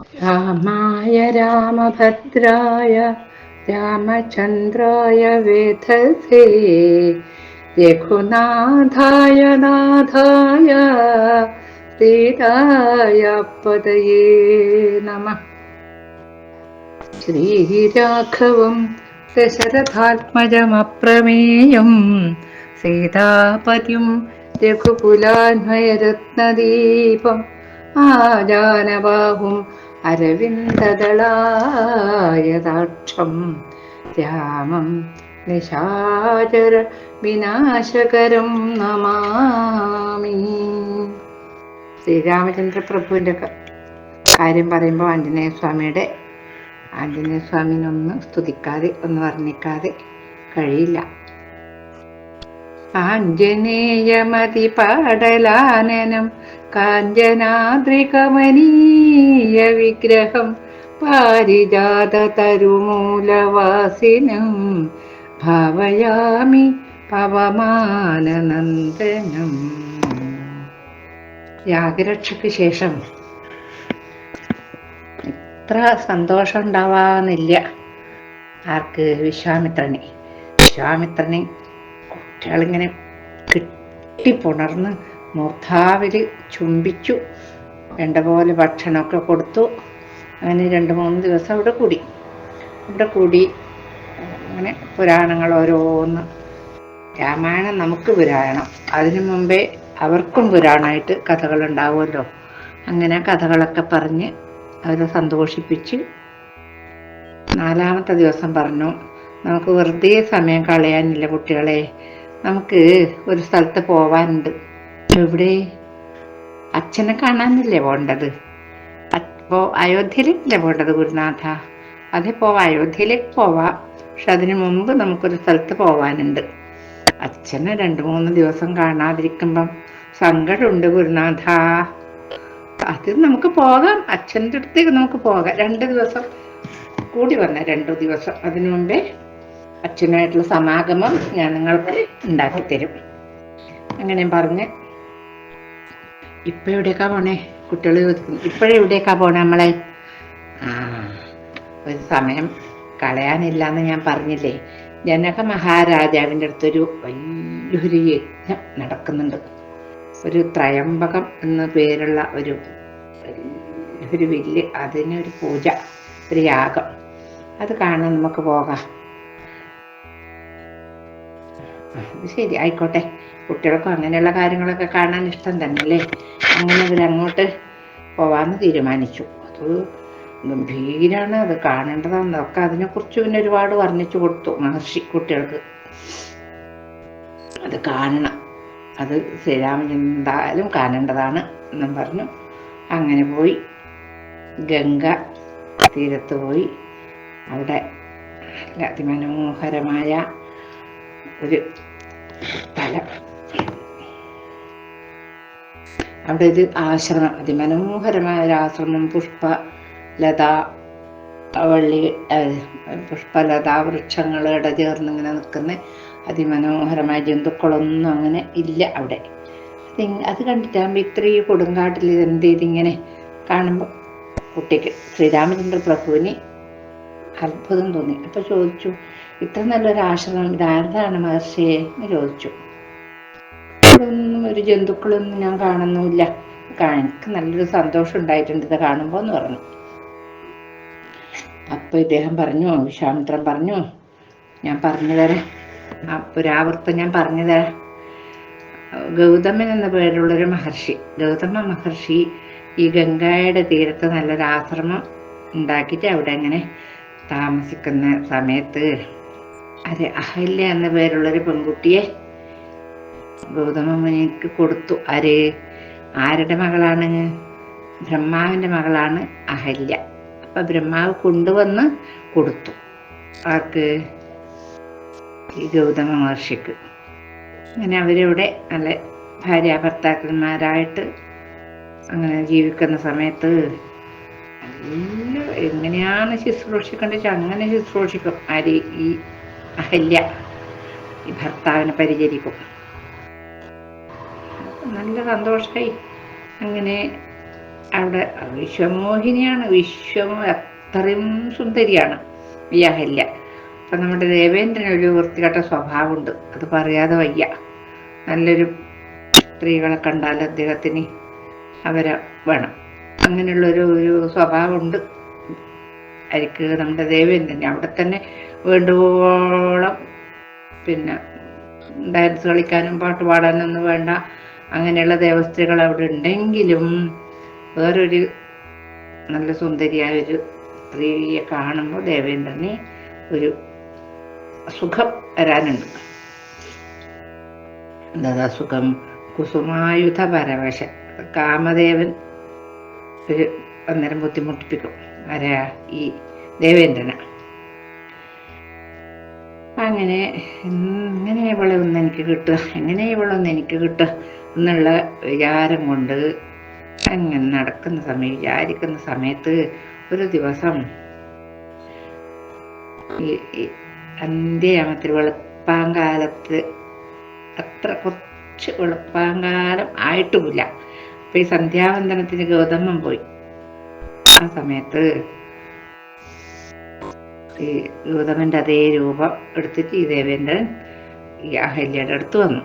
രാമായ രാമഭദ്രായ രാമചന്ദ്രായ വേധസേ രഘുനാഥായ നാഥായ സീതായ പതയേ നമ. ശ്രീരാഘവം ദശരഥാത്മജമപ്രമേയം സീതാപതിയും രഘുകുലാന്വയരത്നദീപം ആജാനബാഹും അരവിന്ദദളായതാക്ഷം രാമം നിശാചര വിനാശകരം നമാമി. ശ്രീരാമചന്ദ്ര പ്രഭുവിന്റെ കാര്യം പറയുമ്പോൾ ആഞ്ജനേയ സ്വാമിയുടെ ആഞ്ജനേയ സ്വാമിനൊന്ന് സ്തുതിക്കാതെ ഒന്ന് വർണിക്കാതെ കഴിയില്ല. ആഞ്ജനേയമതി പാടലാനനം കാഞ്ചനാദ്രികമനീയ വിഗ്രഹം പാരിജാത തരുമൂലവാസിനം ഭാവയാമി പവമാനനന്ദനം യാഗരക്ഷയ്ക്ക് ശേഷം ഇത്ര സന്തോഷം ഉണ്ടാവാന്നില്ല ആർക്ക്? വിശ്വാമിത്രനെ. വിശ്വാമിത്രനെ കുട്ടികളിങ്ങനെ കിട്ടിപ്പുണർന്ന് മൂർധാവിൽ ചുംബിച്ചു. വേണ്ട പോലെ ഭക്ഷണമൊക്കെ കൊടുത്തു. അങ്ങനെ രണ്ട് മൂന്ന് ദിവസം അവിടെ കൂടി. അവിടെ കൂടി. അങ്ങനെ പുരാണങ്ങൾ ഓരോന്ന്. രാമായണം നമുക്ക് പുരാണം. അതിനു മുമ്പേ അവർക്കും പുരാണമായിട്ട് കഥകൾ ഉണ്ടാവുമല്ലോ അങ്ങനെ കഥകളൊക്കെ പറഞ്ഞ് അവരെ സന്തോഷിപ്പിച്ച് നാലാമത്തെ ദിവസം പറഞ്ഞു നമുക്ക് വെറുതെ സമയം കളയാനില്ല കുട്ടികളെ. നമുക്ക് ഒരു സ്ഥലത്ത് പോവാനുണ്ട്. എവിടെ? അച്ഛനെ കാണാനല്ലേ പോണ്ടത്? അപ്പോ അയോധ്യയിലേക്കല്ലേ പോണ്ടത് ഗുരുനാഥ? അതെ പോവാം അയോധ്യയിലേക്ക് പോവാം. പക്ഷെ അതിനു മുമ്പ് നമുക്കൊരു സ്ഥലത്ത് പോവാനുണ്ട്. അച്ഛനെ രണ്ട് മൂന്ന് ദിവസം കാണാതിരിക്കുമ്പം സങ്കടമുണ്ട് ഗുരുനാഥ. അത് നമുക്ക് പോകാം. അച്ഛന്റെ അടുത്തേക്ക് നമുക്ക് പോകാം. രണ്ട് ദിവസം കൂടി വന്ന രണ്ടു ദിവസം. അതിനു മുമ്പേ അച്ഛനായിട്ടുള്ള സമാഗമം ഞാൻ നിങ്ങൾക്ക് ഉണ്ടാക്കി തരും അങ്ങനെ പറഞ്ഞ് ഇപ്പൊ എവിടേക്കാ പോണേ? കുട്ടികൾ ചോദിക്കുന്നു ഇപ്പോഴെവിടേക്കാ പോണേ നമ്മളെ? ഒരു സമയം കളയാനില്ല എന്ന് ഞാൻ പറഞ്ഞില്ലേ. ജനക മഹാരാജാവിന്റെ അടുത്തൊരു വലിയൊരു യജ്ഞം നടക്കുന്നുണ്ട്. ഒരു ത്രയംബകം എന്ന പേരുള്ള ഒരു ഒരു വലിയ അതിനൊരു പൂജ ഒരു യാഗം. അത് കാണാൻ നമുക്ക് പോകാം. ശരി ആയിക്കോട്ടെ. കുട്ടികൾക്കും അങ്ങനെയുള്ള കാര്യങ്ങളൊക്കെ കാണാൻ ഇഷ്ടം തന്നെ അല്ലേ അങ്ങനെ അവരങ്ങോട്ട് പോവാന്ന് തീരുമാനിച്ചു. അത് ഗംഭീരാണ് അത് കാണേണ്ടതാണെന്നൊക്കെ അതിനെക്കുറിച്ച് പിന്നെ ഒരുപാട് വർണിച്ചു കൊടുത്തു മഹർഷി കുട്ടികൾക്ക്. അത് കാണണം. അത് ശ്രീരാമൻ എന്തായാലും കാണേണ്ടതാണ് എന്നും പറഞ്ഞു. അങ്ങനെ പോയി. ഗംഗ തീരത്ത് പോയി. അവിടെ അതിമനോഹരമായ ഒരു സ്ഥലം. അവിടെ ഒരു ആശ്രമം അതിമനോഹരമായ ഒരു ആശ്രമം പുഷ്പ ലതാ വള്ളി പുഷ്പലതാ വൃക്ഷങ്ങൾ ഇട ചേർന്ന് ഇങ്ങനെ നിൽക്കുന്ന അതിമനോഹരമായ ജന്തുക്കളൊന്നും അങ്ങനെ ഇല്ല അവിടെ. അത് കണ്ടിട്ടാകുമ്പോൾ ഇത്രയും കൊടുങ്കാട്ടിൽ എന്ത് ചെയ്തിങ്ങനെ കാണുമ്പോൾ കുട്ടിക്ക് ശ്രീരാമചന്ദ്ര പ്രഭുവിന് അത്ഭുതം തോന്നി. അപ്പോൾ ചോദിച്ചു ഇത്ര നല്ലൊരു ആശ്രമം ഇതാരതാണ് മഹർഷിയെ എന്ന് ചോദിച്ചു. ഒന്നും ഒരു ജന്തുക്കളൊന്നും ഞാൻ കാണുന്നുമില്ല. എനിക്ക് നല്ലൊരു സന്തോഷം ഉണ്ടായിട്ടുണ്ട് ഇത് കാണുമ്പോൾ എന്ന് പറഞ്ഞു. അപ്പൊ ഇദ്ദേഹം പറഞ്ഞു വിശ്വാമിത്രൻ പറഞ്ഞു ഞാൻ പറഞ്ഞു തരാം. ആ പുരാവൃത്തം ഞാൻ പറഞ്ഞു തരാം. ഗൗതമൻ എന്ന പേരുള്ളൊരു മഹർഷി ഗൗതമ മഹർഷി ഈ ഗംഗയുടെ തീരത്ത് നല്ലൊരു ആശ്രമം ഉണ്ടാക്കിയിട്ട് അവിടെ അങ്ങനെ താമസിക്കുന്ന സമയത്ത് അതെ അഹല്യ എന്ന പേരുള്ളൊരു പെൺകുട്ടിയെ ഗൗതമ മുനിക്ക് കൊടുത്തു. ആര്? ആരുടെ മകളാണ്? ബ്രഹ്മാവിന്റെ മകളാണ് അഹല്യ. അപ്പം ബ്രഹ്മാവ് കൊണ്ടുവന്ന് കൊടുത്തു. ആർക്ക്? ഈ ഗൗതമ മഹർഷിക്ക്. അങ്ങനെ അവരിവിടെ നല്ല ഭാര്യ ഭർത്താക്കന്മാരായിട്ട് അങ്ങനെ ജീവിക്കുന്ന സമയത്ത് നല്ല എങ്ങനെയാണ് ശുശ്രൂഷിക്കേണ്ടത് അങ്ങനെ ശുശ്രൂഷിക്കും. ആര്? ഈ അഹല്യ. ഈ ഭർത്താവിനെ പരിചരിക്കും. നല്ല സന്തോഷമായി അങ്ങനെ അവിടെ വിശ്വമോഹിനിയാണ്. വിശ്വമോ അത്രയും സുന്ദരിയാണ്. ഈ അഹല്യ അപ്പം നമ്മുടെ ദേവേന്ദ്രന് ഒരു വൃത്തികെട്ട സ്വഭാവമുണ്ട്. അത് പറയാതെ വയ്യ. നല്ലൊരു സ്ത്രീകളെ കണ്ടാൽ അദ്ദേഹത്തിന് അവരെ വേണം. അങ്ങനെയുള്ളൊരു ഒരു സ്വഭാവമുണ്ട്. അരിക്ക് നമ്മുടെ ദേവേന്ദ്രൻ അവിടെ തന്നെ വേണ്ടുവോളം പിന്നെ ഡാൻസ് കളിക്കാനും പാട്ട് പാടാനൊന്നും വേണ്ട. അങ്ങനെയുള്ള ദേവസ്ത്രീകൾ അവിടെ ഉണ്ടെങ്കിലും വേറൊരു നല്ല സുന്ദരിയായ ഒരു സ്ത്രീയെ കാണുമ്പോൾ ദേവേന്ദ്രന് ഒരു സുഖം വരാനുണ്ട്. എന്താ സുഖം കുസുമായുധ പരവശ. കാമദേവൻ ഒരു അന്നേരം ബുദ്ധിമുട്ടിപ്പിക്കും. ആരാ? ഈ ദേവേന്ദ്രന. അങ്ങനെ എങ്ങനെ ഇവളെ ഒന്ന് എനിക്ക് കിട്ടുക എങ്ങനെ ഇവളെ ഒന്ന് എനിക്ക് കിട്ടുക എന്നുള്ള വിചാരം കൊണ്ട് അങ്ങനെ നടക്കുന്ന സമയം വിചാരിക്കുന്ന സമയത്ത് ഒരു ദിവസം ഈ അന്ത്യയാമത്തിൽ വെളുപ്പാങ്കാലത്ത് അത്ര കുറച്ച് വെളുപ്പാങ്കാലം ആയിട്ടുമില്ല. അപ്പൊ ഈ സന്ധ്യാവന്തനത്തിന് ഗൗതമം പോയി. ആ സമയത്ത് ഈ ഗൗതമന്റെ അതേ രൂപം എടുത്തിട്ട് ഈ ദേവേന്ദ്രൻ ഈ അഹല്യയുടെ അടുത്ത് വന്നു.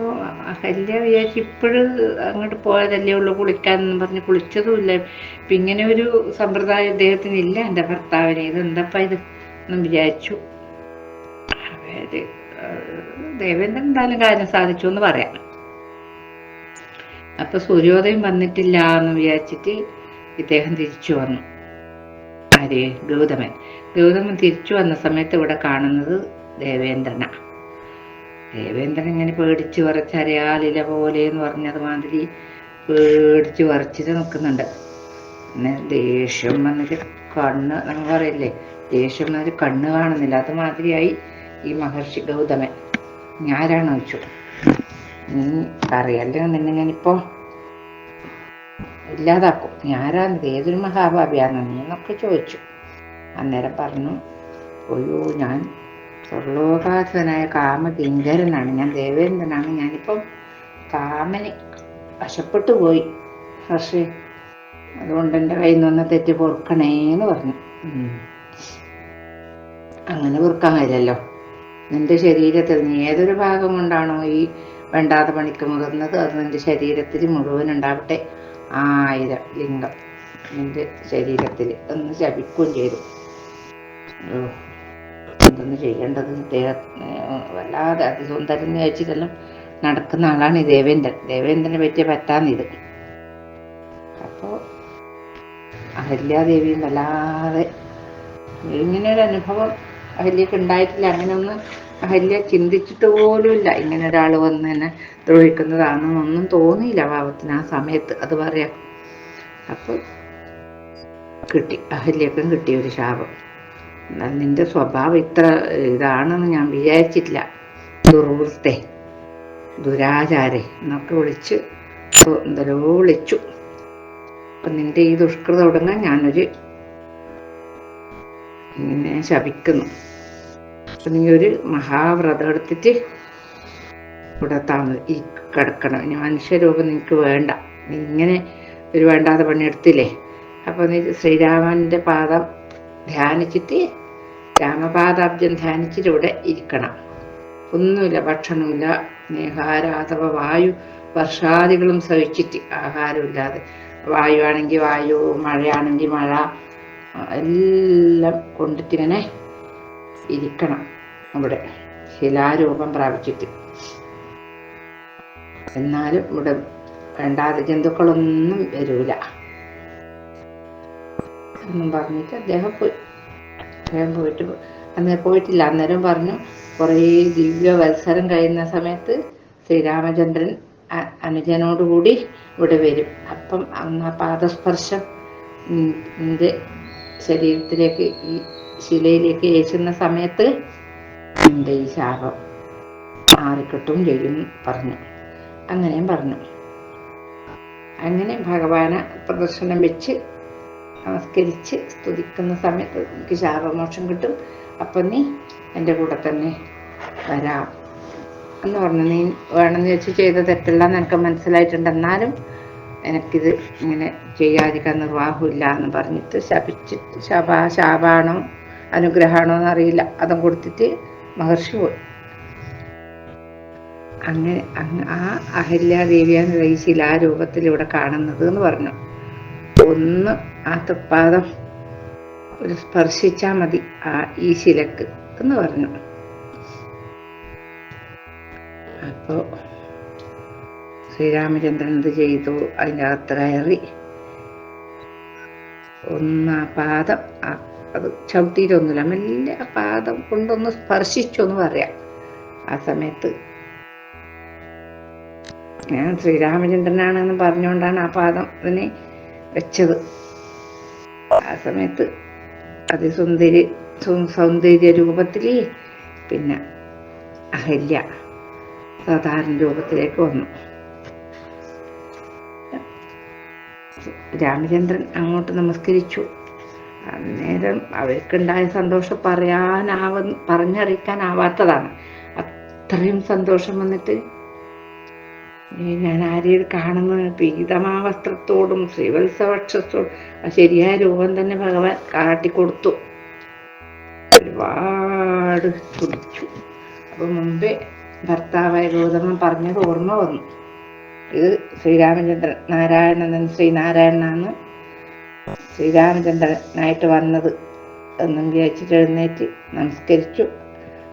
അപ്പോൾ അഹല്യ വിചാരിച്ച് ഇപ്പോഴും അങ്ങോട്ട് പോയതല്ലേ ഉള്ളൂ കുളിക്കാനെന്ന് പറഞ്ഞ് കുളിച്ചതുമില്ല. ഇപ്പം ഇങ്ങനെ ഒരു സമ്പ്രദായം ഇദ്ദേഹത്തിന് ഇല്ല എന്റെ ഭർത്താവിന്. ഇത് എന്തപ്പാ ഇത്? എന്നും വിചാരിച്ചു. അതായത് ദേവേന്ദ്രൻ എന്തായാലും കാര്യം സാധിച്ചു എന്ന് പറയാം. അപ്പൊ സൂര്യോദയം വന്നിട്ടില്ല എന്ന് വിചാരിച്ചിട്ട് ഇദ്ദേഹം തിരിച്ചു വന്നു. ആര്? ഗൗതമൻ. ഗൗതമൻ തിരിച്ചു വന്ന സമയത്ത് ഇവിടെ കാണുന്നത് ദേവേന്ദ്രന. ദേവേന്ദ്രൻ ഇങ്ങനെ പേടിച്ച് വരച്ചറിയാലില പോലെ എന്ന് പറഞ്ഞത് മാതിരി പേടിച്ച് വറച്ചിട്ട് നിൽക്കുന്നുണ്ട്. പിന്നെ ദേഷ്യം വന്നിട്ട് കണ്ണ് നമ്മൾ പറയില്ലേ ദേഷ്യം വന്നിട്ട് കണ്ണ് കാണുന്നില്ല. അത് മാതിരിയായി ഈ മഹർഷി ഗൗതമൻ. ഞാനാണ് വെച്ചു നീ അറിയല്ലോ നിന്നെ ഞാനിപ്പോ ഇല്ലാതാക്കും ഞാരാണ് ഏതൊരു മഹാഭാവിയാണ് നീ എന്നൊക്കെ ചോദിച്ചു. അന്നേരം പറഞ്ഞു അയ്യോ ഞാൻ സർലോകാസനായ കാമകിങ്കരനാണ് ഞാൻ ദേവേന്ദ്രനാണ്. ഞാനിപ്പം കാമന് വശപ്പെട്ടു പോയി. പക്ഷേ അതുകൊണ്ട് എന്റെ കയ്യിൽ നിന്ന് തെറ്റി പൊറുക്കണേന്ന് പറഞ്ഞു. അങ്ങനെ പൊറുക്കാൻ കഴിയല്ലോ നിന്റെ ശരീരത്തിൽ നീ ഏതൊരു ഭാഗം കൊണ്ടാണോ ഈ വേണ്ടാതെ പണിക്ക് മുതിർന്നത്? അത് നിന്റെ ശരീരത്തിൽ മുഴുവൻ ഉണ്ടാവട്ടെ. ആയിരം ലിംഗം നിന്റെ ശരീരത്തിൽ എന്ന് ശപിക്കുകയും ചെയ്തു. എന്തൊന്ന് ചെയ്യേണ്ടത് വല്ലാതെ അതിസുന്ദരൻ എന്ന് വെച്ചിട്ടെല്ലാം നടക്കുന്ന ആളാണ് ഈ ദേവേന്ദ്രൻ. ദേവേന്ദ്രനെ പറ്റിയ പറ്റാന്നിത് അപ്പോൾ അഹല്യാദേവിയും വല്ലാതെ ഇങ്ങനെ ഒരു അനുഭവം അഹല്യക്ക് ഉണ്ടായിട്ടില്ല. അങ്ങനെ ഒന്ന് അഹല്യ ചിന്തിച്ചിട്ട് പോലുമില്ല ഇങ്ങനെ ഒരാൾ വന്ന് എന്നെ ദ്രോഹിക്കുന്നതാണെന്നൊന്നും തോന്നിയില്ല പാവത്തിന് ആ സമയത്ത്. അത് പറയാം. അപ്പോൾ കിട്ടി. അഹല്യക്കും കിട്ടിയ ഒരു ശാപം. നിന്റെ സ്വഭാവം ഇത്ര ഇതാണെന്ന് ഞാൻ വിചാരിച്ചിട്ടില്ല. ദുർവൃത്തെ ദുരാചാരെ എന്നൊക്കെ വിളിച്ച് എന്തോ വിളിച്ചു. അപ്പം നിന്റെ ഈ ദുഷ്കൃത തുടങ്ങാൻ ഞാനൊരു നിന്നെ ശപിക്കുന്നു. അപ്പം നീ ഒരു മഹാവ്രതം എടുത്തിട്ട് ഇവിടെ താമ ഈ കിടക്കണം. മനുഷ്യരൂപം നിനക്ക് വേണ്ട. നീ ഇങ്ങനെ ഒരു വേണ്ടാതെ പണിയെടുത്തില്ലേ? അപ്പോൾ നീ ശ്രീരാമന്റെ പാദം ധ്യാനിച്ചിട്ട് രാമപാദാബ്ജം ധ്യാനിച്ചിലൂടെ ഇരിക്കണം. ഒന്നുമില്ല ഭക്ഷണമില്ല നേഹാര അഥവാ വായു വർഷാദികളും സഹിച്ചിട്ട് ആഹാരമില്ലാതെ. വായുവാണെങ്കിൽ വായു മഴയാണെങ്കിൽ മഴ എല്ലാം കൊണ്ടിട്ടിങ്ങനെ ഇരിക്കണം അവിടെ. ശിലാരൂപം പ്രാപിച്ചിട്ട്. എന്നാലും ഇവിടെ വേണ്ടാതെ ജന്തുക്കളൊന്നും വരൂല. എന്നും പറഞ്ഞിട്ട് അദ്ദേഹം പോയി. അദ്ദേഹം പോയിട്ട് അന്ന് പോയിട്ടില്ല. അന്നേരം പറഞ്ഞു കുറേ ദിവ്യ വത്സരം കഴിയുന്ന സമയത്ത് ശ്രീരാമചന്ദ്രൻ അനുജനോടുകൂടി ഇവിടെ വരും. അപ്പം അന്ന് പാദസ്പർശം എന്റെ ശരീരത്തിലേക്ക് ഈ ശിലയിലേക്ക് ഏശുന്ന സമയത്ത് എന്റെ ഈ ശാപം മാറിക്കിട്ടും ചെയ്യും പറഞ്ഞു. അങ്ങനെയും പറഞ്ഞു. അങ്ങനെ ഭഗവാനെ പ്രദർശനം വെച്ച് നമസ്കരിച്ച് സ്തുതിക്കുന്ന സമയത്ത് എനിക്ക് ശാപമോക്ഷം കിട്ടും. അപ്പം നീ എന്റെ കൂടെ തന്നെ വരാം. എന്ന് പറഞ്ഞു നീ വേണമെന്ന് വെച്ച് ചെയ്ത തെറ്റല്ല മനസ്സിലായിട്ടുണ്ട്. എന്നാലും എനിക്കിത് ഇങ്ങനെ ചെയ്യാതിരിക്കാൻ നിർവാഹമില്ല എന്ന് പറഞ്ഞിട്ട് ശപിച്ചിട്ട് ശപ ശാപാണോ അനുഗ്രഹമാണോ എന്നറിയില്ല. അതും കൊടുത്തിട്ട് മഹർഷി പോയി. അങ്ങനെ ആ അഹല്യാദേവിയാണ് ഈ ശിലാരൂപത്തിൽ ഇവിടെ കാണുന്നത് എന്ന് പറഞ്ഞു. ഒന്ന് ആ തൃപ്പാദം ഒരു സ്പർശിച്ചാൽ മതി ആ ഈ ശിലക്ക് എന്ന് പറഞ്ഞു. അപ്പോ ശ്രീരാമചന്ദ്രൻ എന്ത് ചെയ്തു? അതിന്റെ അകത്ത് കയറി ഒന്ന് ആ പാദം അത് ചവിട്ടിയിട്ടൊന്നുമില്ല. മെല്ലെ ആ പാദം കൊണ്ടൊന്ന് സ്പർശിച്ചു എന്ന് പറയാം. ആ സമയത്ത് ഞാൻ ശ്രീരാമചന്ദ്രനാണെന്ന് പറഞ്ഞുകൊണ്ടാണ് ആ പാദം അതിനെ വെച്ചത്. ആ സമയത്ത് അതിസുന്ദരി സൗന്ദര്യ രൂപത്തിൽ പിന്നെ അഹല്യ സാധാരണ രൂപത്തിലേക്ക് വന്നു. രാമചന്ദ്രൻ അങ്ങോട്ട് നമസ്കരിച്ചു. അന്നേരം അവർക്കുണ്ടായ സന്തോഷം പറയാനാവ പറഞ്ഞറിയിക്കാനാവാത്തതാണ്. അത്രയും സന്തോഷം വന്നിട്ട് ഞാൻ ആരെയും കാണുന്ന പീതമാ വസ്ത്രത്തോടും ശ്രീവത്സവക്ഷത്തോടും ആ ശരിയായ രൂപം തന്നെ ഭഗവാൻ കാട്ടിക്കൊടുത്തു. ഒരുപാട് കുടിച്ചു. അപ്പൊ മുമ്പേ ഭർത്താവായ ഗൗതമൻ പറഞ്ഞത് ഓർമ്മ വന്നു. ഇത് ശ്രീരാമചന്ദ്രൻ നാരായണൻ ശ്രീനാരായണനാണ് ശ്രീരാമചന്ദ്രനായിട്ട് വന്നത് എന്നും വിചാരിച്ചിട്ട് എഴുന്നേറ്റ് നമസ്കരിച്ചു.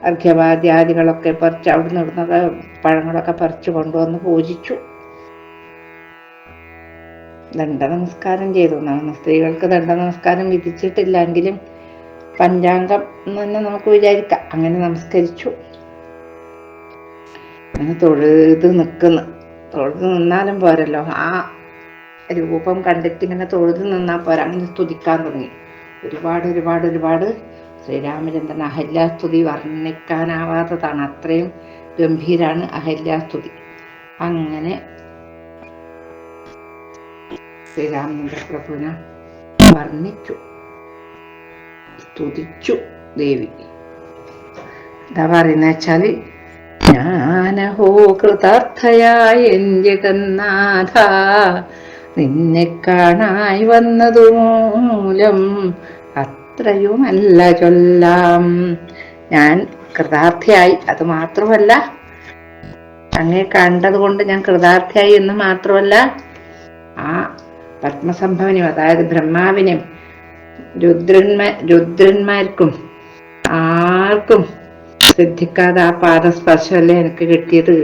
അർഘ്യവാദ്യാദികളൊക്കെ പറിച്ച് അവിടെ നിന്നൊക്കെ പഴങ്ങളൊക്കെ പറിച്ചു കൊണ്ടുവന്ന് പൂജിച്ചു. ദണ്ഡ നമസ്കാരം ചെയ്തു സ്ത്രീകൾക്ക് ദണ്ഡ നമസ്കാരം വിധിച്ചിട്ടില്ലെങ്കിലും പഞ്ചാംഗം എന്ന് തന്നെ നമുക്ക് വിചാരിക്കാം. അങ്ങനെ നമസ്കരിച്ചു. അങ്ങനെ തൊഴുത് നിൽക്കുന്നു തൊഴുത് നിന്നാലും പോരല്ലോ. ആ രൂപം കണ്ടിട്ട് ഇങ്ങനെ തൊഴുത് നിന്നാൽ പോരാ. അങ്ങനെ സ്തുതിക്കാൻ തുടങ്ങി. ഒരുപാട് ഒരുപാട് ഒരുപാട് ശ്രീരാമചന്ദ്രൻ അഹല്യാസ്തുതി വർണിക്കാനാവാത്തതാണ്. അത്രയും ഗംഭീരാണ് അഹല്യാസ്തുതി. അങ്ങനെ ശ്രീരാമചന്ദ്ര പ്രഭുവിനെ വർണിച്ചു. സ്തുതിച്ചു ദേവി. എന്താ പറയുന്ന വെച്ചാൽ ജ്ഞാനഹോ കൃതാർത്ഥയായ നിന്നെ കാണായി വന്നതു മൂലം അത്രയുമല്ല ചൊല്ലാം. ഞാൻ കൃതാർത്ഥിയായി. അത് മാത്രമല്ല അങ്ങേ കണ്ടത് കൊണ്ട് ഞാൻ കൃതാർത്ഥിയായി എന്ന് മാത്രമല്ല ആ പത്മസംഭവനും അതായത് ബ്രഹ്മാവിനും രുദ്രന്മാ രുദ്രന്മാർക്കും ആർക്കും സിദ്ധിക്കാതെ ആ പാദസ്പർശമല്ലേ എനിക്ക് കിട്ടിയത്?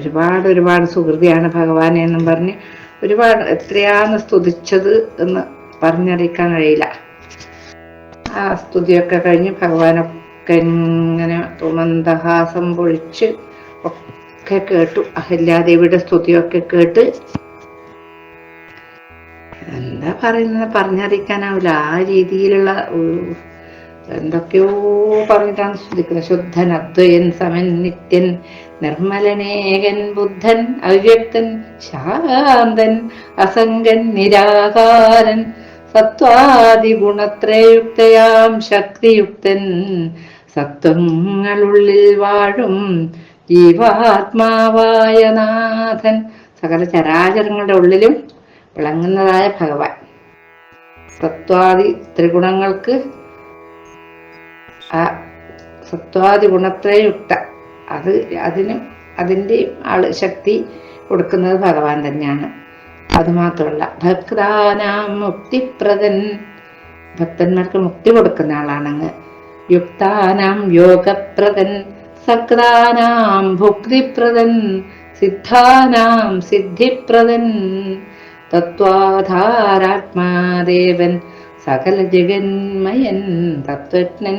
ഒരുപാട് ഒരുപാട് സുഹൃതിയാണ് ഭഗവാനെ എന്നും പറഞ്ഞ് ഒരുപാട് എത്രയാന്ന് സ്തുതിച്ചത് എന്ന് പറഞ്ഞറിയിക്കാൻ കഴിയില്ല. ആ സ്തുതിയൊക്കെ കഴിഞ്ഞ് ഭഗവാനൊക്കെ ഇങ്ങനെ തുമന്തഹാസം പൊഴിച്ച് ഒക്കെ കേട്ടു. അഹല്യാദേവിയുടെ സ്തുതിയൊക്കെ കേട്ട് എന്താ പറയുന്നത് പറഞ്ഞറിയിക്കാനാവില്ല ആ രീതിയിലുള്ള എന്തൊക്കെയോ പറഞ്ഞിട്ടാണ് ശ്രദ്ധിക്കുന്നത് ശുദ്ധൻ അദ്വയൻ സമൻ നിത്യൻ നിർമ്മലനേകൻ ബുദ്ധൻ അവ്യക്തൻ ശാന്തൻ അസംഗൻ നിരാകാരൻ സത്വാദി ഗുണത്രയുക്തയാം ശക്തിയുക്തൻ സത്വങ്ങളുള്ളിൽ വാഴും ജീവാത്മാവായ നാഥൻ. സകല ചരാചരങ്ങളുടെ ഉള്ളിലും വിളങ്ങുന്നതായ ഭഗവാൻ. സത്വാദി ത്രിഗുണങ്ങൾക്ക് ആ സത്വാദി ഗുണത്രയുക്ത അത് അതിനും അതിന്റെ ആൾ ശക്തി കൊടുക്കുന്നത് ഭഗവാൻ തന്നെയാണ്. അത് മാത്രമല്ല ഭക്താനാം മുക്തിപ്രദൻ. ഭക്തന്മാർക്ക് മുക്തി കൊടുക്കുന്ന ആളാണങ്ങ്. യുക്താനാം യോഗപ്രദൻ സക്താനാം ഭുക്തിപ്രദൻ സിദ്ധാനാം സിദ്ധിപ്രദൻ. തത്വാധാരാത്മാദേവൻ സകല ജഗന്മയൻ തത്വജ്ഞൻ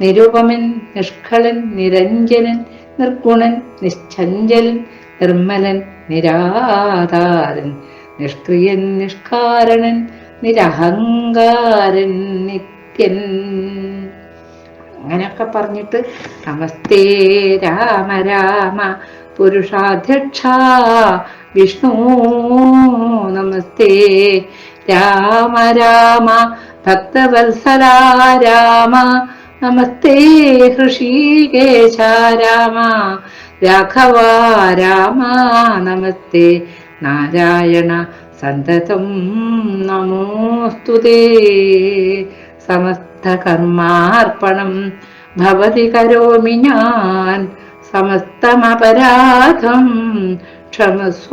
നിരുപമൻ നിഷ്കളൻ നിരഞ്ജനൻ നിർഗുണൻ നിശ്ചഞ്ചലൻ നിർമ്മലൻ നിരാധാരൻ. നിഷ്ക്രിയൻ നിഷ്കാരണൻ നിരഹങ്കാരൻ നിത്യൻ. അങ്ങനെയൊക്കെ പറഞ്ഞിട്ട് നമസ്തേ രാമ രാമ പുരുഷാധ്യക്ഷ വിഷ്ണു നമസ്തേ രാമ രാമ ഭക്തവത്സല രാമ നമസ്തേ ഹൃഷീകേശ രാമ രാഘവ രാമ നമസ്തേ നാരായണ സന്തതം നമോസ്തുതേ സമസ്തകർമാർപ്പണം ഭവതി കരോമി ഞാൻ. സമസ്തമപരാധം ക്ഷമസ്വ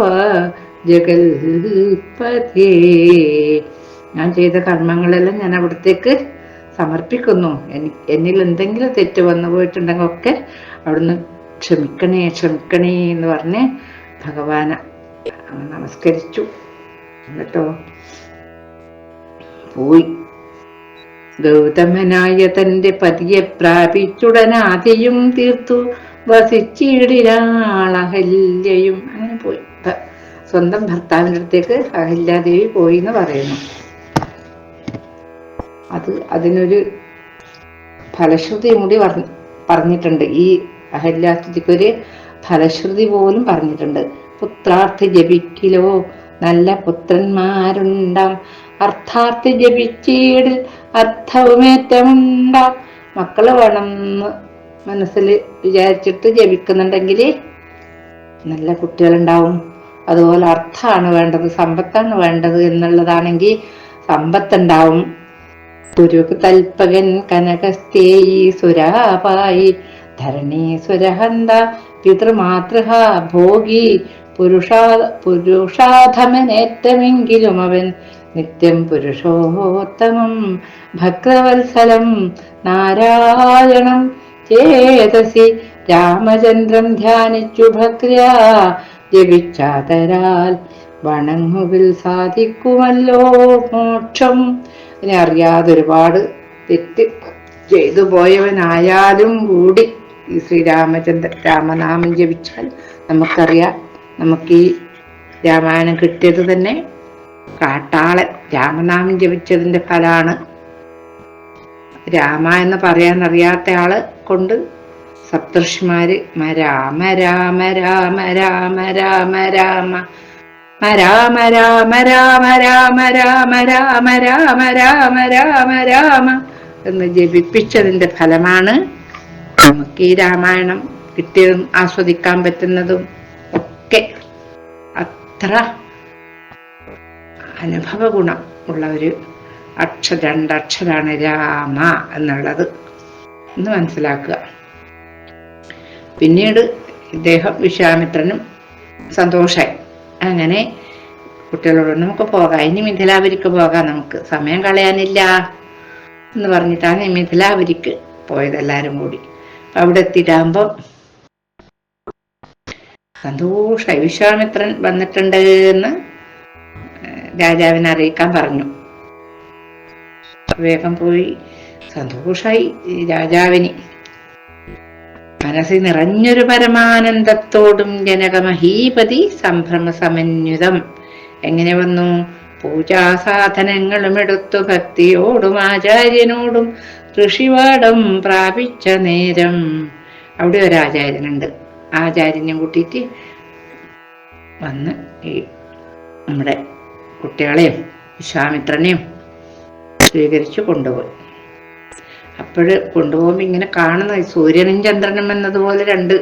ജഗൽപതേ. ഞാൻ ചെയ്ത കർമ്മങ്ങളെല്ലാം ഞാൻ അവിടത്തേക്ക് സമർപ്പിക്കുന്നു. എന്നിൽ എന്തെങ്കിലും തെറ്റ് വന്നു പോയിട്ടുണ്ടെങ്കിൽ ഒക്കെ അവിടുന്ന് ക്ഷമിക്കണേ ക്ഷമിക്കണേ എന്ന് പറഞ്ഞ് ഭഗവാനെ നമസ്കരിച്ചു. എന്നിട്ടോ? പോയി. ഗൗതമനായ തന്റെ പതിയെ പ്രാപിച്ചുടനാദിയും തീർത്തു. വസിച്ചിടിരാളഹല്യയും അങ്ങനെ പോയി. സ്വന്തം ഭർത്താവിന്റെ അടുത്തേക്ക് അഹല്യാദേവി പോയി എന്ന് പറയുന്നു. അത് അതിനൊരു ഫലശ്രുതി കൂടി പറഞ്ഞിട്ടുണ്ട്. ഈ അഹല്യാസ്തുതിക്കൊരു ഫലശ്രുതി പോലും പറഞ്ഞിട്ടുണ്ട്. പുത്രാർത്ഥി ജപിക്കിലോ? നല്ല പുത്രന്മാരുണ്ടാം. അർത്ഥാർത്ഥി ജപിച്ചീട് അർത്ഥവുമേറ്റമുണ്ടാം. മക്കൾ വേണം മനസ്സിൽ വിചാരിച്ചിട്ട് ജപിക്കുന്നുണ്ടെങ്കിൽ നല്ല കുട്ടികളുണ്ടാവും. അതുപോലെ അർത്ഥമാണ് വേണ്ടത് സമ്പത്താണ് വേണ്ടത് എന്നുള്ളതാണെങ്കിൽ സമ്പത്തുണ്ടാവും. ഗുരുക്ക് തൽപകൻ കനകസ്തേയി സുരാപായി. ധരണീസുരഹന്ത പിതൃമാതൃഹ ഭോഗി. പുരുഷാ പുരുഷാധമനേറ്റമെങ്കിലും അവൻ നിത്യം പുരുഷോത്തമം ഭക്തവത്സലം നാരായണം ചേതസി രാമചന്ദ്രം ധ്യാനിച്ചു ഭക്ര്യ ജപിച്ചാതരാൽ വണങ്ങുവിൽ സാധിക്കുമല്ലോ മോക്ഷം. ഇനി അറിയാതെ ഒരുപാട് തെറ്റ് ചെയ്തു പോയവനായാലും കൂടി ഈ ശ്രീരാമചന്ദ്ര രാമനാമം ജപിച്ചാൽ നമുക്കറിയാം നമുക്ക് ഈ രാമായണം കിട്ടിയത് തന്നെ കാട്ടാളൻ രാമനാമം ജപിച്ചതിന്റെ ഫലമാണ് രാമ എന്ന് പറയാൻ അറിയാത്ത ആൾ കൊണ്ട് സപ്തർഷിമാര് രാമ രാമ രാമ രാമ രാമ രാമ രാമ രാമ രാമ രാമ രാമ രാമ രാമ രാമ രാമ രാമ എന്ന് ജപിപ്പിച്ചതിന്റെ ഫലമാണ് നമുക്ക് ഈ രാമായണം കിട്ടിയതും ആസ്വദിക്കാൻ പറ്റുന്നതും ഒക്കെ അത്ര അനുഭവ ഗുണം ഉള്ള ഒരു അക്ഷ രണ്ടക്ഷരാണ് രാമ എന്നുള്ളത് എന്ന് മനസ്സിലാക്കുക. പിന്നീട് ഇദ്ദേഹം വിശ്വാമിത്രനും സന്തോഷായി. അങ്ങനെ കുട്ടികളോട് നമുക്ക് പോകാം. ഇനി മിഥിലാപുരിക്ക് പോകാം നമുക്ക്. സമയം കളയാനില്ല എന്ന് പറഞ്ഞിട്ടാണ് മിഥിലാപുരിക്ക് പോയത് എല്ലാരും കൂടി. അവിടെ എത്തിയിട്ടാകുമ്പോ സന്തോഷായി. വിശ്വാമിത്രൻ വന്നിട്ടുണ്ട് എന്ന് രാജാവിനെ അറിയിക്കാൻ പറഞ്ഞു. വേഗം പോയി സന്തോഷായി രാജാവിന്. മനസ്സിൽ നിറഞ്ഞൊരു പരമാനന്ദത്തോടും ജനകമഹീപതി സംഭ്രമ സമന്യുതം എങ്ങനെ വന്നു? പൂജാസാധനങ്ങളും എടുത്തു ഭക്തിയോടും ആചാര്യനോടും ഋഷിവാടം പ്രാപിച്ച നേരം. അവിടെ ഒരു ആചാര്യനുണ്ട്. ആചാര്യനെ കൂട്ടിയിട്ട് വന്ന് ഈ നമ്മുടെ കുട്ടികളെയും വിശ്വാമിത്രനെയും സ്വീകരിച്ച് കൊണ്ടുപോയി. അപ്പോഴ് കൊണ്ടുപോകുമ്പോൾ ഇങ്ങനെ കാണുന്ന സൂര്യനും ചന്ദ്രനും എന്നതുപോലെ രണ്ട്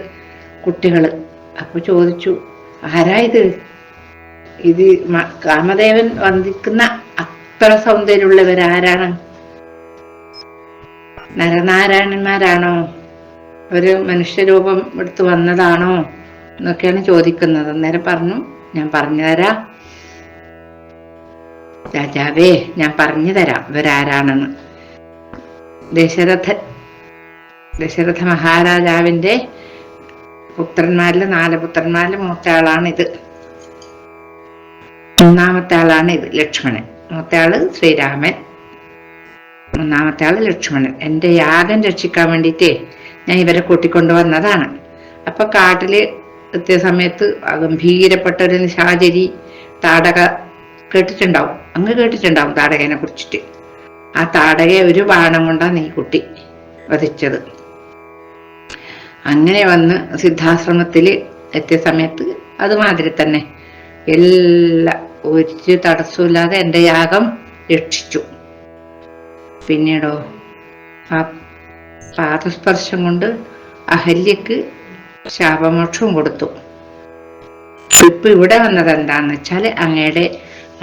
കുട്ടികൾ അപ്പോൾ ചോദിച്ചു ആരാ ഇത്? ഇത് കാമദേവൻ വന്ദിക്കുന്ന അത്ര സൗന്ദര്യമുള്ളവരാരാണ്? നരനാരായണന്മാരാണോ? ഒരു മനുഷ്യരൂപം എടുത്തു വന്നതാണോ എന്നൊക്കെയാണ് ചോദിക്കുന്നത്. അന്നേരം പറഞ്ഞു ഞാൻ പറഞ്ഞു തരാം. രാജാവേ ഞാൻ പറഞ്ഞു തരാം. ഇവരാരാണെന്ന്. ദശരഥ ദശരഥ മഹാരാജാവിന്റെ പുത്രന്മാരിൽ നാല് പുത്രന്മാരിൽ മൂത്ത ആളാണ് ഇത് മൂന്നാമത്തെ ആളാണ് ഇത് ലക്ഷ്മണൻ. മൂത്ത ആൾ ശ്രീരാമൻ. ഒന്നാമത്തെ ആൾ ലക്ഷ്മണൻ. എന്റെ യാഗം രക്ഷിക്കാൻ വേണ്ടിട്ടേ ഞാൻ ഇവരെ കൂട്ടിക്കൊണ്ടു വന്നതാണ്. അപ്പൊ കാട്ടിൽ എത്തിയ സമയത്ത് ഗംഭീരപ്പെട്ട ഒരു നിശാചരി താടക കേട്ടിട്ടുണ്ടാവും. അങ്ങ് കേട്ടിട്ടുണ്ടാവും താടകനെ കുറിച്ചിട്ട്. ആ താടകയെ ഒരു ബാണം കൊണ്ടാണ് ഈ കുട്ടി വധിച്ചത്. അങ്ങനെ വന്ന് സിദ്ധാശ്രമത്തിൽ എത്തിയ സമയത്ത് അതുമാതിരി തന്നെ എല്ലാ ഒരു തടസ്സമില്ലാതെ എന്റെ യാഗം രക്ഷിച്ചു. പിന്നീടോ ആ പാദസ്പർശം കൊണ്ട് അഹല്യക്ക് ശാപമോക്ഷവും കൊടുത്തു. ഇപ്പൊ ഇവിടെ വന്നത് എന്താന്ന് വെച്ചാൽ അങ്ങയുടെ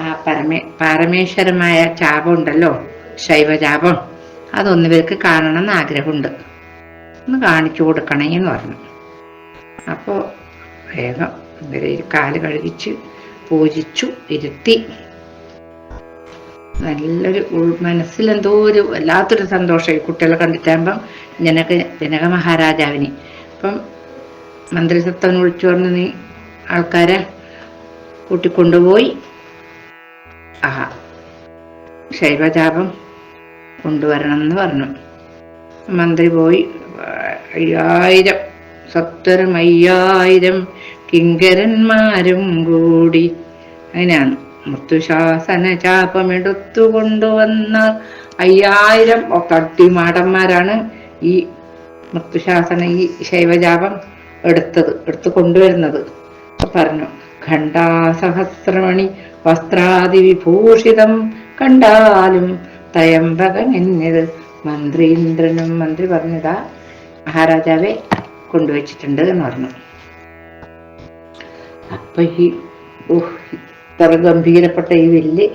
ആ പരമേ പരമേശ്വരമായ ചാപം ഉണ്ടല്ലോ ശൈവചാപം അതൊന്നിവർക്ക് കാണണം എന്ന് ആഗ്രഹമുണ്ട്. ഒന്ന് കാണിച്ചു കൊടുക്കണേ എന്ന് പറഞ്ഞു. അപ്പോൾ വേഗം ഇവരെ കാൽ കഴുകിച്ച് പൂജിച്ചു ഇരുത്തി. നല്ലൊരു ഉൾ മനസ്സിലെന്തോ ഒരു വല്ലാത്തൊരു സന്തോഷം ഈ കുട്ടികളെ കണ്ടിട്ടാകുമ്പം ജനക ജനക മഹാരാജാവിന് അപ്പം മന്ത്രിസത്വം വിളിച്ചു പറഞ്ഞ് നീ ആൾക്കാരെ കൂട്ടിക്കൊണ്ടുപോയി. ആഹ. ശൈവജാപം കൊണ്ടുവരണം എന്ന് പറഞ്ഞു. മന്ത്രി പോയി. അയ്യായിരം സത്വരം അയ്യായിരം കിങ്കരന്മാരും കൂടി അങ്ങനെയാണ് മൃത്യുശാസന ചാപമെടുത്തു കൊണ്ടുവന്ന അയ്യായിരം തട്ടിമാടന്മാരാണ് ഈ മുത്തുശാസന ഈ ശൈവജാപം എടുത്തത് എടുത്തു കൊണ്ടുവരുന്നത്. പറഞ്ഞു ഖണ്ഡാസഹസ്രമണി വസ്ത്രാദി വിഭൂഷിതം കണ്ടാലും തയംബകൻ എന്നത് മന്ത്രീന്ദ്രനും മന്ത്രി പറഞ്ഞതാ മഹാരാജാവെ കൊണ്ടുവച്ചിട്ടുണ്ട് എന്ന് പറഞ്ഞു. അപ്പൊ ഈ ഓഹ് ഇത്ര ഗംഭീരപ്പെട്ട ഈ വില്ല്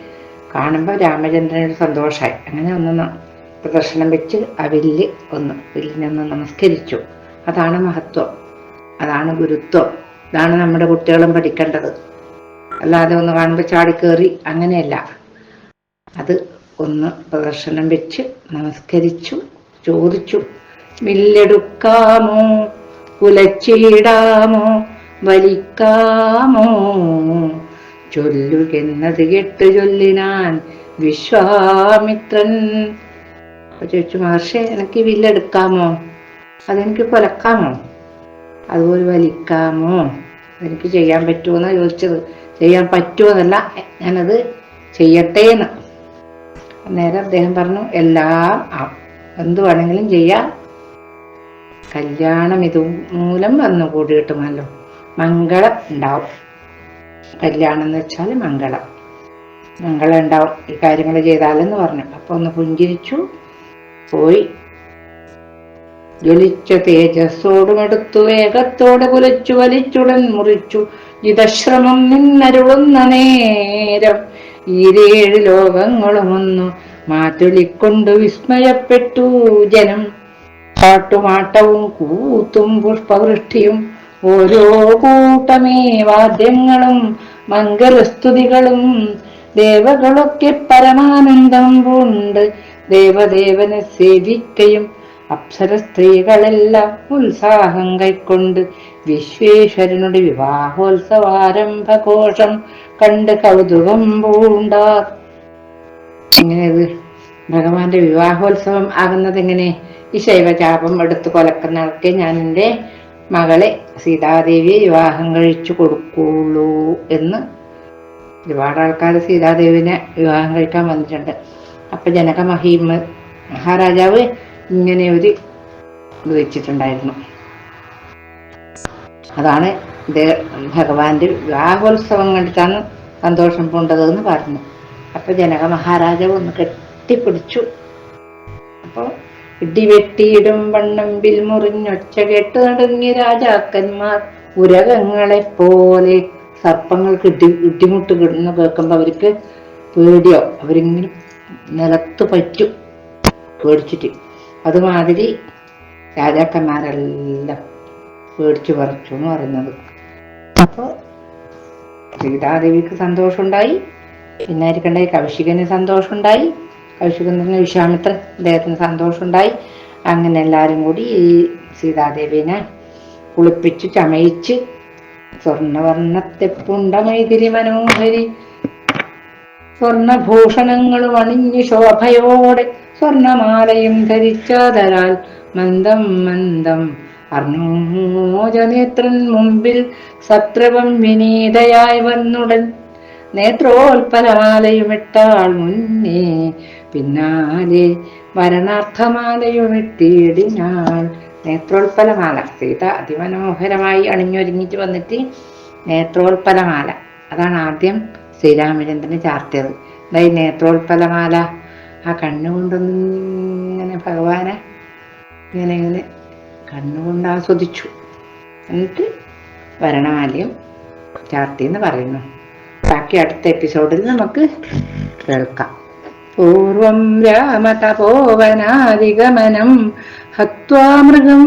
കാണുമ്പോൾ രാമചന്ദ്രനൊരു സന്തോഷമായി അങ്ങനെ ഒന്ന് പ്രദർശനം വെച്ച് ആ വില്ല് ഒന്ന് വില്ലിനൊന്ന് നമസ്കരിച്ചു. അതാണ് മഹത്വം. അതാണ് ഗുരുത്വം. ഇതാണ് നമ്മുടെ കുട്ടികളും പഠിക്കേണ്ടത്. അല്ലാതെ ഒന്ന് കാണുമ്പോൾ ചാടിക്കേറി അങ്ങനെയല്ല. അത് ഒന്ന് പ്രദർശനം വെച്ച് നമസ്കരിച്ചു ചോദിച്ചു. മില്ലെടുക്കാമോ കുലച്ചിടാമോ? വലിക്കാമോ? ചൊല്ലുകെന്നത് കെട്ട് ചൊല്ലിനാൻ വിശ്വാമിത്രൻ ചോദിച്ചു മഹർഷി എനിക്ക് വില്ലെടുക്കാമോ അതെനിക്ക് കൊലക്കാമോ അതുപോലെ വലിക്കാമോ? എനിക്ക് ചെയ്യാൻ പറ്റുമോ ചോദിച്ചത്. ചെയ്യാൻ പറ്റുമെന്നല്ല ഞാനത് ചെയ്യട്ടെ എന്ന് നേരെ അദ്ദേഹം പറഞ്ഞു എല്ലാം എന്ത് വേണമെങ്കിലും ചെയ്യാം. കല്യാണം ഇത് മൂലം വന്നു കൂടി കിട്ടുമല്ലോ മംഗളം ഉണ്ടാവും. കല്യാണം എന്ന് വെച്ചാൽ മംഗളം. മംഗളം ഉണ്ടാവും. ഈ കാര്യങ്ങൾ ചെയ്താലെന്ന് പറഞ്ഞു. അപ്പൊ ഒന്ന് പുഞ്ചിരിച്ചു. പോയി. ജ്വലിച്ച തേജസ്സോടുമെടുത്തു വേഗത്തോടെ കുലച്ചു വലിച്ചുടൻ മുറിച്ചു. ജിതശ്രമം നിന്നരുളുന്ന നേരം ഈരേഴ് ലോകങ്ങളുമൊന്നു മാറ്റൊലിക്കൊണ്ട് വിസ്മയപ്പെട്ടു ജനം. പാട്ടുമാട്ടവും കൂത്തും പുഷ്പവൃഷ്ടിയും ഓരോ കൂട്ടമേ വാദ്യങ്ങളും മംഗലസ്തുതികളും ദേവകളൊക്കെ പരമാനന്ദം പൂണ്ട് ദേവദേവനെ സേവിക്കയും അപ്സര സ്ത്രീകളെല്ലാം ഉത്സാഹം കൈക്കൊണ്ട് വിശ്വേശ്വരനുടെ വിവാഹോത്സവാരംഭഘോഷം കണ്ട് കൗതുകം പൂണ്ടാർ എങ്ങനെയത് ഭഗവാന്റെ വിവാഹോത്സവം ആകുന്നത് എങ്ങനെ? ഈ ശൈവചാപം എടുത്തു കൊലക്കുന്നവർക്ക് ഞാൻ എന്റെ മകളെ സീതാദേവിയെ വിവാഹം കഴിച്ചു കൊടുക്കുള്ളൂ എന്ന് ഒരുപാട് ആൾക്കാർ സീതാദേവിനെ വിവാഹം കഴിക്കാൻ വന്നിട്ടുണ്ട്. അപ്പൊ ജനക മഹീമ മഹാരാജാവ് ഇങ്ങനെ ഒരു ഇത് വെച്ചിട്ടുണ്ടായിരുന്നു. അതാണ് ഭഗവാന്റെ വിവാഹോത്സവം കണ്ടിട്ടാണ് സന്തോഷം പൂണ്ടതെന്ന് പറഞ്ഞു. അപ്പൊ ജനക മഹാരാജാവ് ഒന്ന് കെട്ടിപ്പിടിച്ചു. അപ്പോൾ ഇടിവെട്ടിയിടും വണ്ണമ്പിൽ മുറിഞ്ഞൊച്ച കേട്ട് നടങ്ങിയ രാജാക്കന്മാർ ഉരകങ്ങളെ പോലെ സർപ്പങ്ങൾക്ക് ഇടി ഇടിമുട്ട് കിടന്ന് കേൾക്കുമ്പോൾ അവർക്ക് പേടിയോ? അവരിങ്ങനെ നിലത്ത് പറ്റും. പേടിച്ചിട്ട്. അതുമാതിരി രാജാക്കന്മാരെല്ലാം പേടിച്ചു പറിച്ചു എന്ന് പറയുന്നത്. അപ്പോൾ സീതാദേവിക്ക് സന്തോഷമുണ്ടായി. പിന്നെ ഇരിക്കണ്ടായി കൗശികന് സന്തോഷമുണ്ടായി. കൗശികന് വിശ്വാമിത്രൻ അദ്ദേഹത്തിന് സന്തോഷമുണ്ടായി. അങ്ങനെ എല്ലാവരും കൂടി ഈ സീതാദേവിനെ കുളിപ്പിച്ച് ചമയിച്ച് സ്വർണവർണത്തെപ്പുണ്ട മൈതിരി മനോഹരി സ്വർണഭൂഷണങ്ങളും അണിഞ്ഞു ശോഭയോടെ സ്വർണമാലയും ധരിച്ചതരാൽ മന്ദം മന്ദം. അർണോജനേത്രൻ മുമ്പിൽ സത്രവം വിനീതയായി വന്നുടൻ നേത്രോൽപലമാലയുമിട്ടാൾ മുന്നേ പിന്നാലെ വരണാർത്ഥമാലയുമിട്ടിടിനാൾ നേത്രോൽപലമാല സീത അതിമനോഹരമായി അണിഞ്ഞൊരുങ്ങിച്ച് വന്നിട്ട് നേത്രോൽപലമാല അതാണ് ആദ്യം ശ്രീരാമചന്ദ്രന് ചാർത്തിയത് എന്തായി നേത്രോത്പലമാല ആ കണ്ണുകൊണ്ടൊന്നിങ്ങനെ ഭഗവാനെ ഇങ്ങനെ ഇങ്ങനെ കണ്ണുകൊണ്ട് ആസ്വദിച്ചു. എന്നിട്ട് വരണമാലയും ചാർത്തി എന്ന് പറയുന്നു. ബാക്കി അടുത്ത എപ്പിസോഡിൽ നമുക്ക് കേൾക്കാം. പൂർവം രാമതപോവനാദിഗമനം ഹത്വാമൃഗം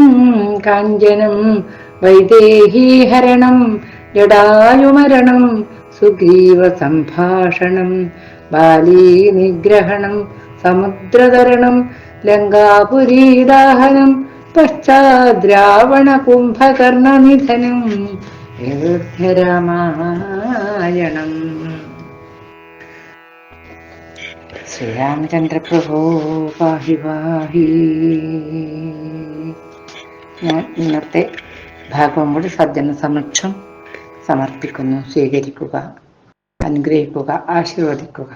കാഞ്ചനം വൈദേഹീഹരണം ജടായുമരണം സുഗ്രീവ സംഭാഷണം ബാലീനിഗ്രഹണം സമുദ്രതരണം ലങ്കാപുരീദാഹനം പശ്ചാദ്രാവണ കുംഭകർണനിധനം രാമായണം ശ്രീരാമചന്ദ്രപ്രഭോ പാഹി പാഹി ഞാൻ ഇന്നത്തെ ഭാഗവും കൂടി സജ്ജന സമക്ഷം സമർപ്പിക്കുന്നു സ്വീകരിക്കുക അനുഗ്രഹിക്കുക ആശീർവദിക്കുക.